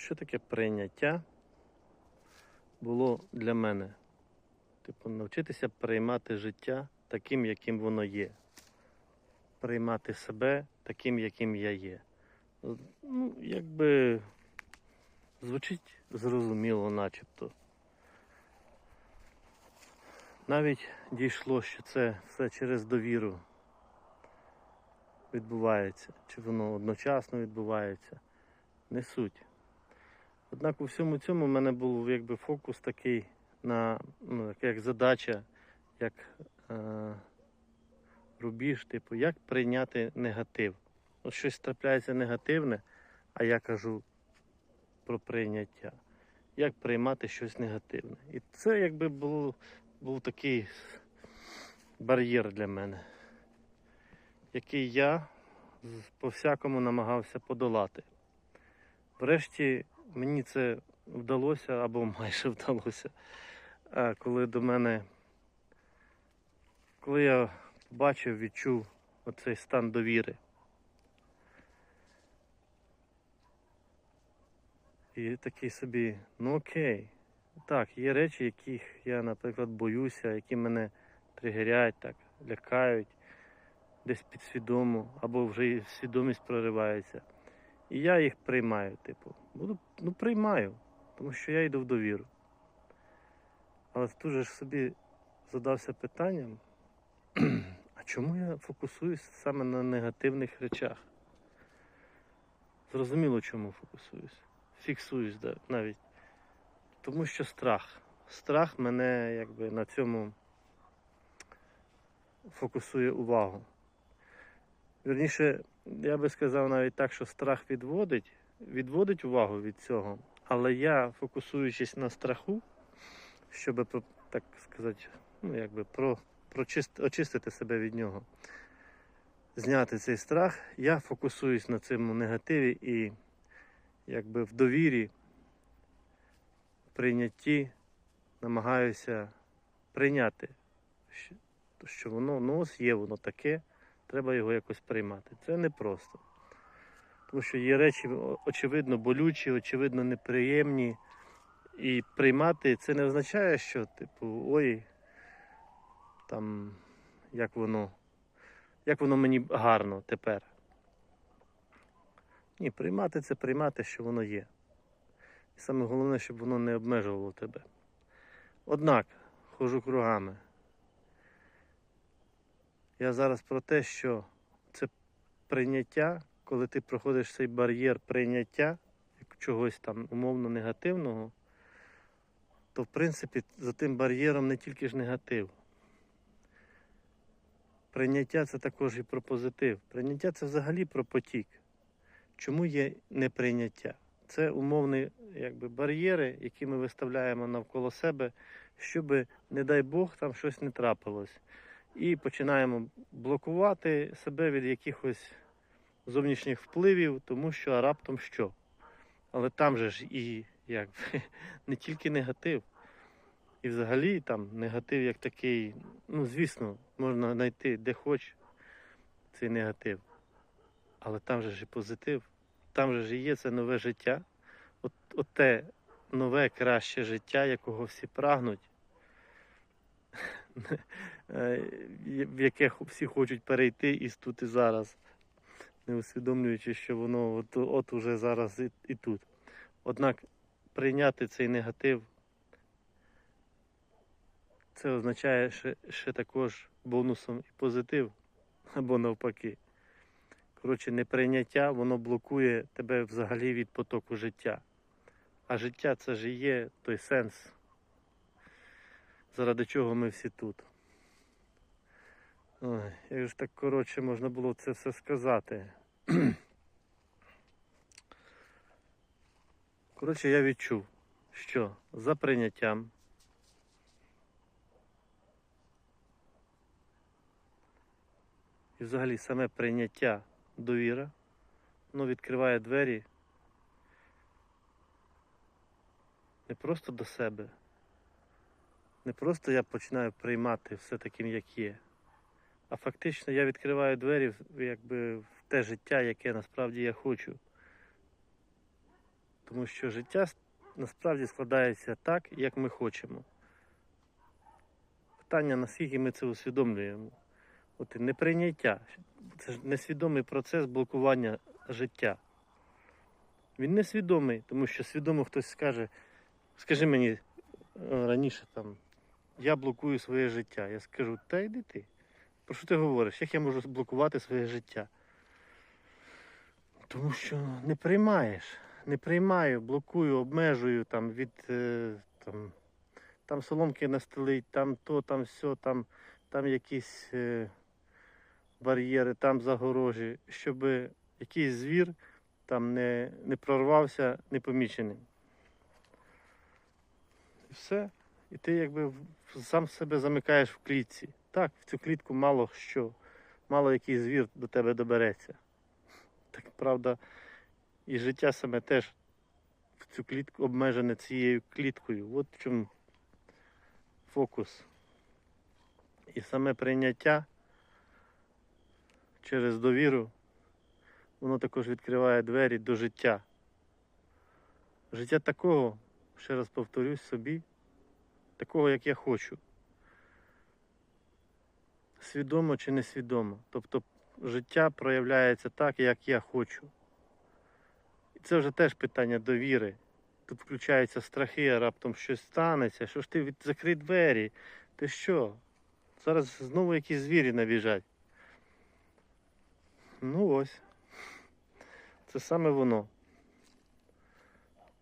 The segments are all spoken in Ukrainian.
що таке прийняття було для мене? Типу, навчитися приймати життя таким, яким воно є. Приймати себе таким, яким я є. Ну, якби звучить зрозуміло, начебто. Навіть дійшло, що це все через довіру відбувається, чи воно одночасно відбувається. Не суть. Однак у всьому цьому в мене був якби фокус такий на ну, як- задача, як е, рубіж, типу, як прийняти негатив. От щось трапляється негативне, а я кажу про прийняття. Як приймати щось негативне. І це якби було, був такий бар'єр для мене, який я по-всякому намагався подолати. Врешті мені це вдалося або майже вдалося. А коли до мене, коли я бачив, відчув оцей стан довіри. І такий собі, ну окей. Так, є речі, яких я, наприклад, боюся, які мене тригерять, так, лякають, десь підсвідомо, або вже і свідомість проривається. І я їх приймаю, типу. Буду, ну приймаю, тому що я йду в довіру. Але тут же ж собі задався питанням, а чому я фокусуюсь саме на негативних речах? Зрозуміло, чому фокусуюсь. Фіксуюсь навіть. Тому що страх. Страх мене якби на цьому фокусує увагу. Вірніше, я би сказав навіть так, що страх відводить, відводить увагу від цього, але я, фокусуючись на страху, щоб, так сказати, ну, якби про, прочист, очистити себе від нього, зняти цей страх, я фокусуюсь на цьому негативі і якби в довірі, прийнятті намагаюся прийняти, що- що воно ну, ось є воно таке, треба його якось приймати. Це непросто. Тому що є речі, очевидно, болючі, очевидно, неприємні. І приймати це не означає, що, типу, ой, там, як воно, як воно мені гарно тепер. Ні, приймати це приймати, що воно є. І саме головне, щоб воно не обмежувало тебе. Однак, хожу кругами. Я зараз про те, що це прийняття, коли ти проходиш цей бар'єр прийняття чогось там умовно негативного, то в принципі за тим бар'єром не тільки ж негатив. Прийняття це також і про позитив. Прийняття це взагалі про потік. Чому є неприйняття? Це умовні якби, бар'єри, які ми виставляємо навколо себе, щоб, не дай Бог, там щось не трапилось. І починаємо блокувати себе від якихось зовнішніх впливів, тому що раптом що. Але там же ж і якби, не тільки негатив. І взагалі там негатив як такий, ну звісно, можна знайти де хоч цей негатив. Але там же ж і позитив, там же ж і є це нове життя. От, от те нове краще життя, якого всі прагнуть, в яке всі хочуть перейти із тут і зараз, не усвідомлюючи, що воно от, от уже зараз і, і тут. Однак прийняти цей негатив, це означає ще, ще також бонусом і позитив, або навпаки. Коротше, неприйняття, воно блокує тебе взагалі від потоку життя. А життя це ж є той сенс, заради чого ми всі тут. Ой, як ж так коротше можна було це все сказати. Коротше, я відчув, що за прийняттям і взагалі саме прийняття довіра, воно відкриває двері не просто до себе, не просто я починаю приймати все таким, як є, а фактично я відкриваю двері якби, в те життя, яке насправді я хочу. Тому що життя насправді складається так, як ми хочемо. Питання, наскільки ми це усвідомлюємо. От неприйняття. Це ж несвідомий процес блокування життя. Він несвідомий, тому що свідомо хтось скаже, скажи мені е, раніше там, я блокую своє життя. Я скажу, та йди ти. Про що ти говориш? Як я можу блокувати своє життя? Тому що не приймаєш. Не приймаю, блокую, обмежую там від е, там, там соломки настелить, там то, там все, там, там якісь е, бар'єри, там загорожі, щоб якийсь звір там не, не прорвався непоміченим. І все. І ти якби сам себе замикаєш в клітці. Так, в цю клітку мало що, мало який звір до тебе добереться. Так правда, і життя саме теж в цю клітку обмежене цією кліткою. От в чому фокус. І саме прийняття через довіру, воно також відкриває двері до життя. Життя такого, ще раз повторюсь собі, такого, як я хочу. Свідомо чи несвідомо. Тобто життя проявляється так, як я хочу. І це вже теж питання довіри. Тут включаються страхи, а раптом щось станеться. Що ж ти від... закрий двері? Ти що? Зараз знову якісь звірі набіжать. Ну ось. Це саме воно.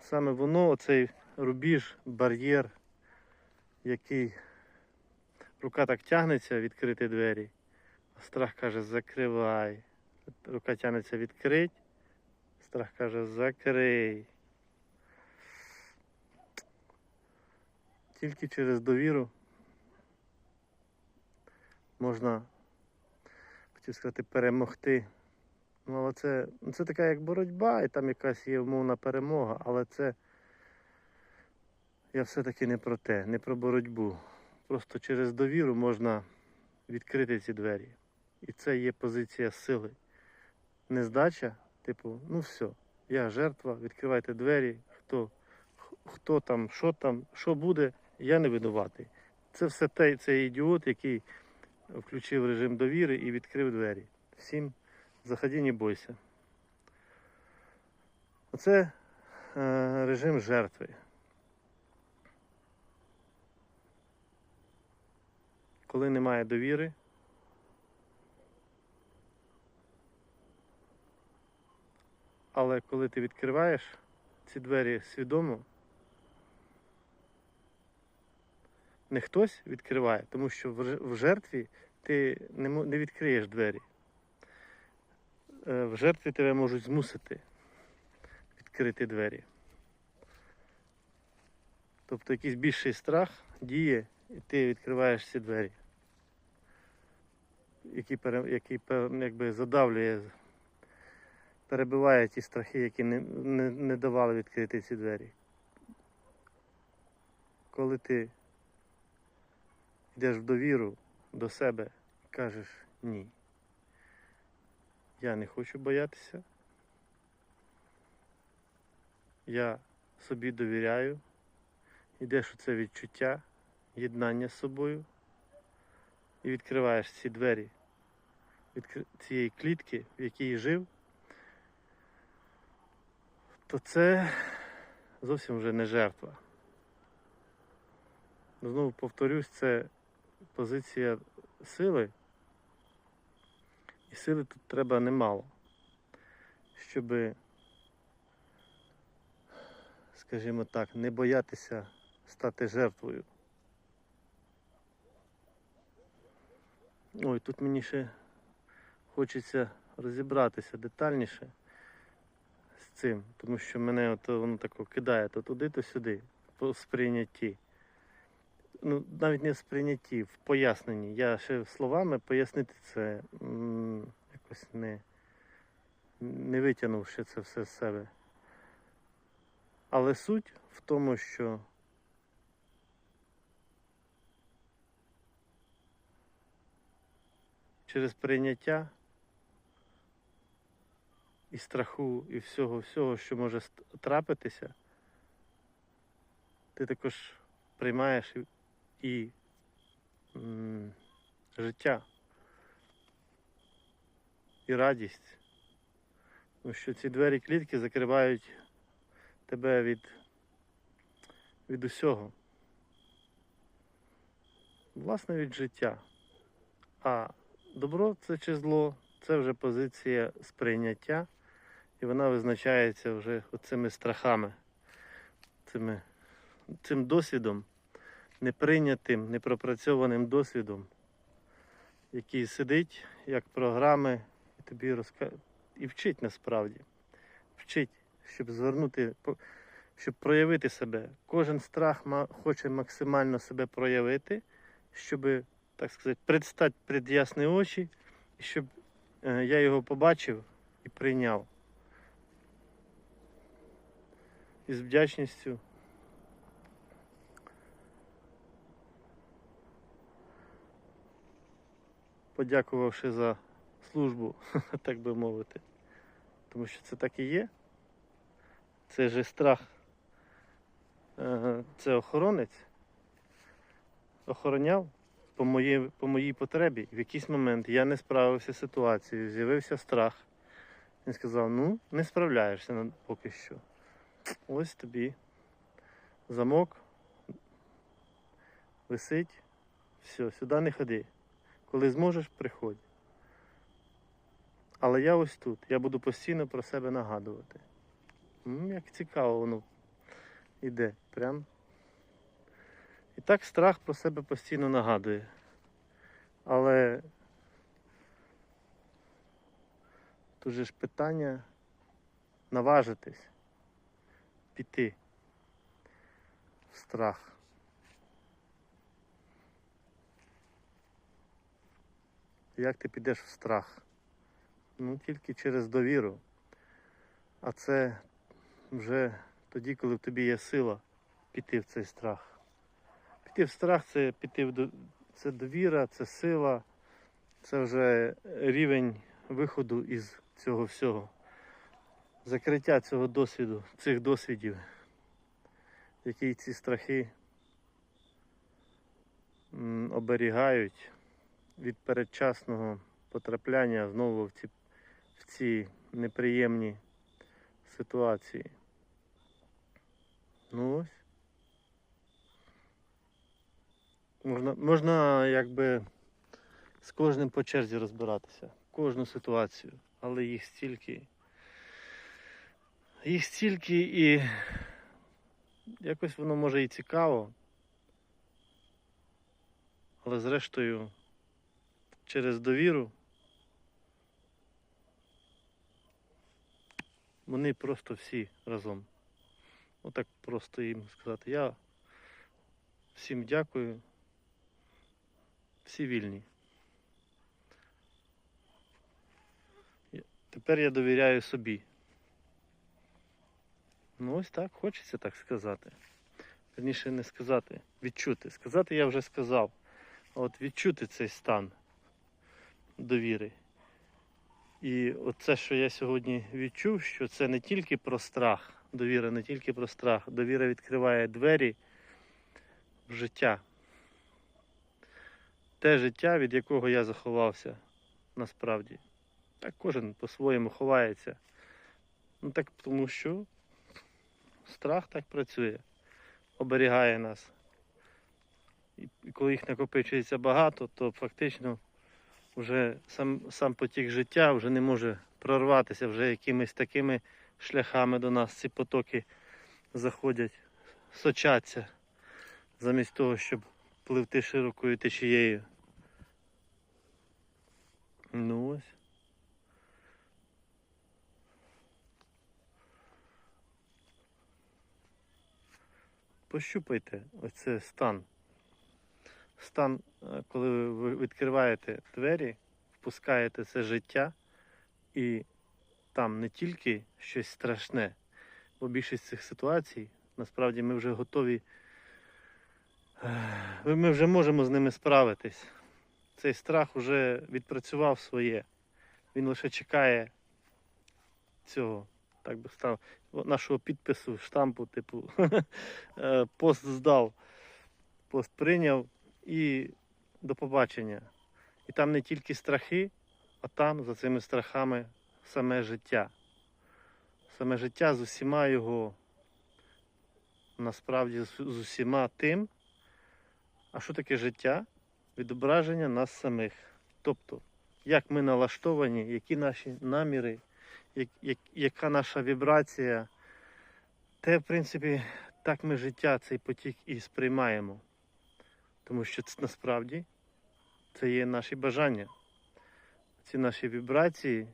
Саме воно, оцей рубіж, бар'єр, який рука так тягнеться відкрити двері, а страх каже закривай. Рука тягнеться відкрить, страх каже закрий. Тільки через довіру можна, хотів сказати, перемогти. Ну, але це, ну, це така як боротьба, і там якась є умовна перемога, але це я все-таки не про те, не про боротьбу. Просто через довіру можна відкрити ці двері. І це є позиція сили. Не здача, типу, ну все, я жертва, відкривайте двері, хто, хто там, що там, що буде, я не винуватий. Це все той, цей ідіот, який включив режим довіри і відкрив двері. Всім заходи, не бойся. Оце е, режим жертви. Коли немає довіри, але коли ти відкриваєш ці двері свідомо, не хтось відкриває, тому що в жертві ти не, відкриєш двері. Е, В жертві тебе можуть змусити відкрити двері. Тобто якийсь більший страх діє, і ти відкриваєш ці двері, який, який якби задавлює, перебиває ті страхи, які не, не, не давали відкрити ці двері. Коли ти йдеш в довіру до себе, кажеш ні. Я не хочу боятися. Я собі довіряю. Йдеш у це відчуття, єднання з собою і відкриваєш ці двері відкри- цієї клітки, в якій жив, то це зовсім вже не жертва. Знову повторюсь, це позиція сили. І сили тут треба немало, щоб, скажімо так, не боятися стати жертвою. Ой, тут мені ще хочеться розібратися детальніше з цим, тому що мене от воно тако кидає то туди, то сюди, по сприйнятті. Ну, навіть не в сприйнятті, в поясненні. Я ще словами пояснити це якось не, не витягнувши це все з себе. Але суть в тому, що через прийняття і страху, і всього, всього, що може трапитися, ти також приймаєш і, і м, життя, і радість. Тому що ці двері клітки закривають тебе від, від усього. Власне, від життя. А добро це чи зло, це вже позиція сприйняття, і вона визначається вже оцими страхами, цими, цим досвідом, неприйнятим, непропрацьованим досвідом, який сидить як програми і тобі розка... і вчить насправді. Вчить, щоб звернути, щоб проявити себе. Кожен страх хоче максимально себе проявити, щоб, так сказати, предстати пред ясні очі, і щоб е, я його побачив і прийняв. І з вдячністю. Подякувавши за службу, так би мовити. Тому що це так і є. Це же страх. Е, Це охоронець. Охороняв по моїй, по моїй потребі. В якийсь момент я не справився з ситуацією, з'явився страх. Він сказав: ну, не справляєшся поки що. Ось тобі замок висить. Все, сюди не ходи. Коли зможеш, приходь. Але я ось тут. Я буду постійно про себе нагадувати. Як цікаво воно іде. Прям. І так страх про себе постійно нагадує. Але тут же ж питання наважитись, піти страх. Як ти підеш в страх? Ну, тільки через довіру. А це вже тоді, коли в тобі є сила піти в цей страх. Піти в страх це піти в це довіра, це сила, це вже рівень виходу із цього всього. Закриття цього досвіду, цих досвідів, які ці страхи оберігають від передчасного потрапляння знову в ці, в ці неприємні ситуації. Ну ось. Можна, можна якби з кожним по черзі розбиратися, кожну ситуацію, але їх стільки. Їх стільки і якось воно може і цікаво. Але зрештою, через довіру вони просто всі разом. Отак просто їм сказати. Я всім дякую. Всі вільні. Тепер я довіряю собі. Ну ось так, хочеться так сказати. Верніше не сказати, відчути. Сказати я вже сказав. От відчути цей стан довіри. І оце, що я сьогодні відчув, що це не тільки про страх, довіра не тільки про страх. Довіра відкриває двері в життя. Те життя, від якого я заховався насправді. Так кожен по-своєму ховається. Ну так тому що страх так працює, оберігає нас. І коли їх накопичується багато, то фактично вже сам, сам потік життя вже не може прорватися, вже якимись такими шляхами до нас ці потоки заходять, сочаться, замість того, щоб пливти широкою течією. Ну ось. Пощупайте оце стан. Стан, е, коли ви відкриваєте двері, впускаєте це життя, і там не тільки щось страшне, бо більшість цих ситуацій, насправді ми вже готові, е, ми вже можемо з ними справитись. Цей страх вже відпрацював своє. Він лише чекає цього. Так би став нашого підпису, штампу, типу, е, пост здав, пост прийняв і до побачення. І там не тільки страхи, а там за цими страхами саме життя. Саме життя з усіма його, насправді з усіма тим. А що таке життя? Відображення нас самих. Тобто, як ми налаштовані, які наші наміри, як, як, яка наша вібрація, те, в принципі, так ми життя, цей потік і сприймаємо. Тому що це насправді це є наші бажання. Ці наші вібрації,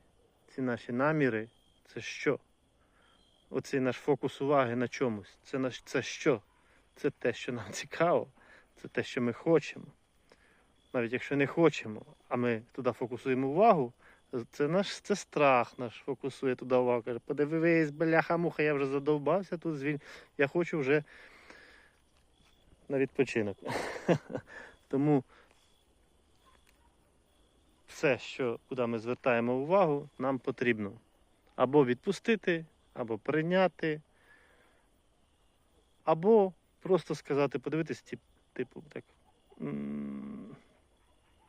ці наші наміри це що? Оцей наш фокус уваги на чомусь. Це, наш, це що? Це те, що нам цікаво, це те, що ми хочемо. Навіть якщо не хочемо, а ми туди фокусуємо увагу, це наш це страх наш фокусує туди увагу. Каже, подивись, бляха-муха, я вже задовбався тут звіль. Я хочу вже на відпочинок. Тому все, що, куди ми звертаємо увагу, нам потрібно або відпустити, або прийняти, або просто сказати, подивитись, тип- типу, так.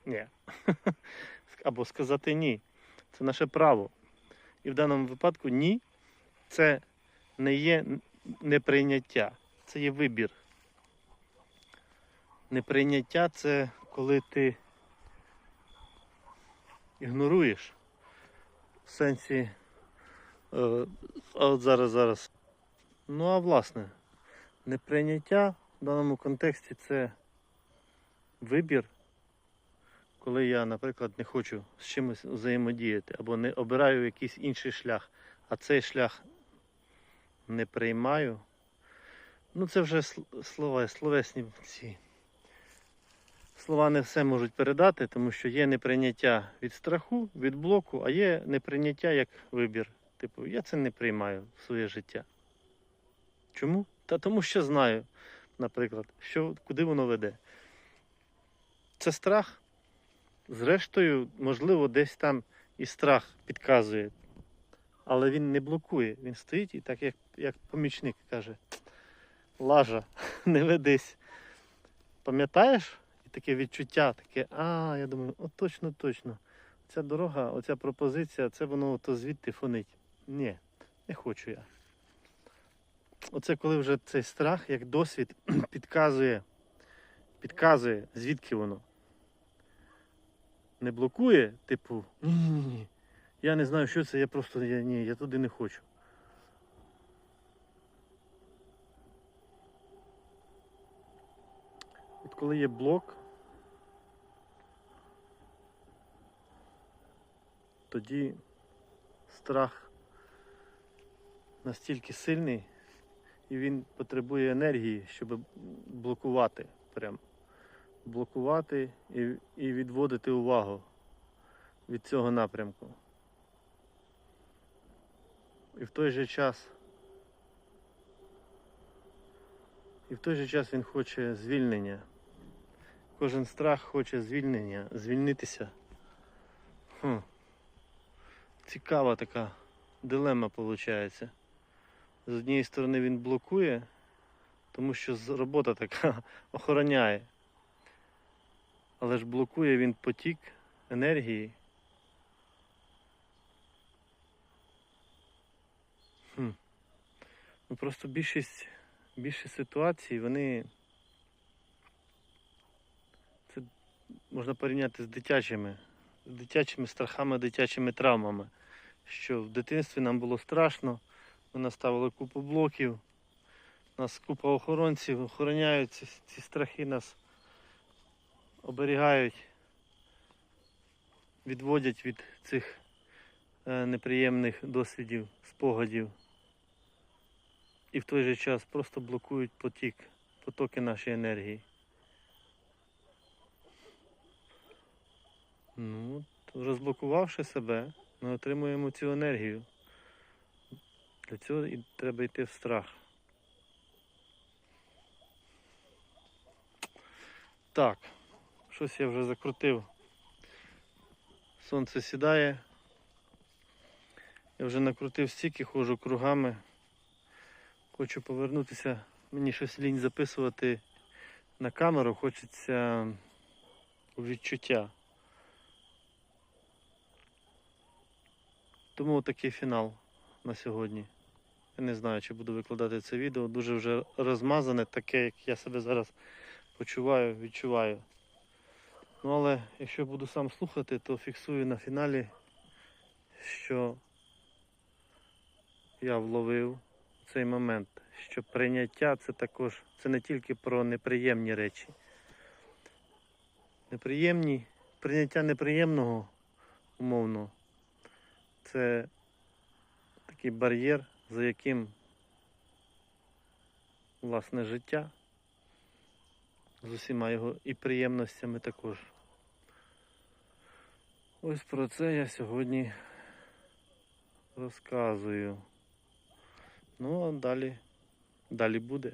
Ні. Або сказати ні. Це наше право. І в даному випадку ні, це не є неприйняття, це є вибір. Неприйняття це коли ти ігноруєш в сенсі. е, от зараз, зараз. Ну, а власне, неприйняття в даному контексті це вибір, коли я, наприклад, не хочу з чимось взаємодіяти або не обираю якийсь інший шлях, а цей шлях не приймаю. Ну, це вже слова, словесні ці. Слова не все можуть передати, тому що є неприйняття від страху, від блоку, а є неприйняття як вибір. Типу, я це не приймаю в своє життя. Чому? Та тому що знаю, наприклад, що, куди воно веде. Це страх. Зрештою, можливо, десь там і страх підказує. Але він не блокує. Він стоїть і так, як, як помічник каже: Лажа, не ведись. Пам'ятаєш? І таке відчуття, таке, а, я думаю, о, точно, точно. Ця дорога, оця пропозиція, це воно то звідти фонить. Ні, не хочу я. Оце коли вже цей страх, як досвід, підказує, підказує, звідки воно. Не блокує, типу, ні-ні-ні. Я не знаю, що це, я просто я, ні, я туди не хочу. От коли є блок, тоді страх настільки сильний, і він потребує енергії, щоб блокувати прям. Блокувати і, і відводити увагу від цього напрямку. І в той же час. І в той же час він хоче звільнення. Кожен страх хоче звільнення, звільнитися. Хм. Цікава така дилема виходить. З однієї сторони він блокує, тому що робота така охороняє. Але ж блокує він потік енергії. Хм. Ну просто більшість, більшість ситуацій, вони. Це можна порівняти з дитячими, з дитячими страхами, дитячими травмами. Що в дитинстві нам було страшно, ми наставили купу блоків, нас купа охоронців, охороняють ці, ці страхи нас оберігають, відводять від цих е, неприємних досвідів, спогадів. І в той же час просто блокують потік, потоки нашої енергії. Ну, розблокувавши себе, ми отримуємо цю енергію. Для цього і треба йти в страх. Так, щось я вже закрутив. Сонце сідає. Я вже накрутив стільки, ходжу кругами. Хочу повернутися. Мені щось лінь записувати на камеру, хочеться відчуття. Тому такий фінал на сьогодні. Я не знаю, чи буду викладати це відео. Дуже вже розмазане, таке, як я себе зараз почуваю, відчуваю. Ну але якщо буду сам слухати, то фіксую на фіналі, що я вловив цей момент, що прийняття це також це не тільки про неприємні речі. Неприємні, прийняття неприємного умовно, це такий бар'єр, за яким власне життя з усіма його і приємностями також. Ось про це я сьогодні розказую. Ну а далі, далі буде.